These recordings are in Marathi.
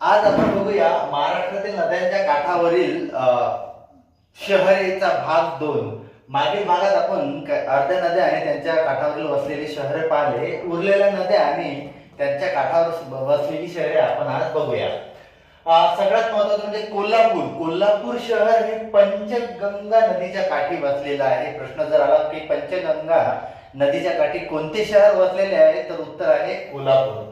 आज आपण बघूया महाराष्ट्रातील नद्यांच्या काठावरील शहरेचा भाग दोन. मागील भागात आपण अर्ध्या नद्या आणि त्यांच्या काठावरील वसलेली शहरे पाहिले. उरलेल्या नद्या आणि त्यांच्या काठावर वसलेली शहरे आपण आज बघूया. सगळ्यात महत्वाचं म्हणजे कोल्हापूर. कोल्हापूर शहर हे पंचगंगा नदीच्या काठी वसलेलं आहे. प्रश्न जर आला की पंचगंगा नदीच्या काठी कोणते शहर वसलेले आहे तर उत्तर आहे कोल्हापूर.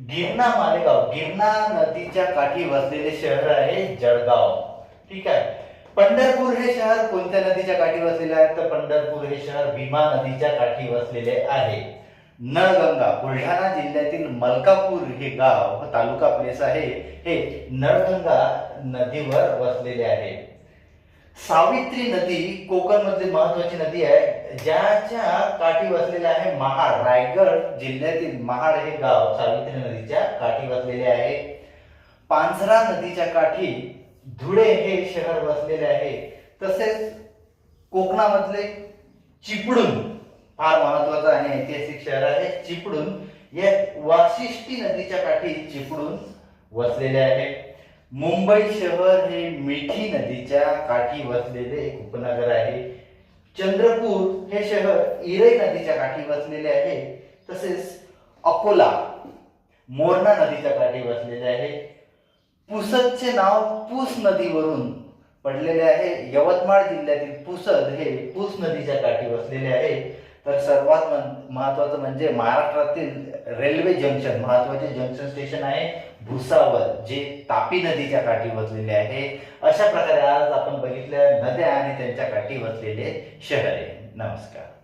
गिरणा मालेगाव गिरणा नदीच्या काठी वसलेले शहर आहे जळगाव. ठीक आहे? पंढरपूर हे शहर कोणत्या नदीच्या काठी वसलेले आहे? तर पंढरपूर हे शहर भीमा नदीच्या काठी वसलेले आहे. नळगंगा बुलढाणा जिल्ह्यातील मलकापूर हे गाव तालुका प्लेस आहे. हे नळगंगा नदीवर वसलेले आहे. सावित्री नदी कोकण मधली महत्वाची नदी आहे. ज्याच्या काठी वसलेले आहे महाड. रायगड जिल्ह्यातील महाड हे गाव सावित्री नदीच्या काठी वसलेले आहे. पांझरा नदीच्या काठी धुळे हे शहर वसलेले आहे. तसेच कोकणामधले चिपळूण फार महत्वाचं आणि ऐतिहासिक शहर आहे. चिपळूण या वाशिष्ठी नदीच्या काठी चिपळूण वसलेले आहे. मुंबई शहर हे मिठी नदीच्या काठी वसलेले एक उपनगर आहे. चंद्रपूर हे शहर इरई नदीच्या काठी वसलेले आहे. तसेच अकोला मोरणा नदीच्या काठी वसलेले आहे. पुसदचे नाव पूस नदीवरून पडलेले आहे. यवतमाळ जिल्ह्यातील पुसद हे पूस नदीच्या काठी वसलेले आहे. तर सर्वात महत्वाचं म्हणजे महाराष्ट्रातील रेल्वे जंक्शन महत्त्वाचे जंक्शन स्टेशन आहे भुसावळ जे तापी नदीच्या काठी वसलेले आहे. अशा प्रकारे आज आपण बघितल्या नद्या आणि त्यांच्या काठी वसलेले आहे. नमस्कार.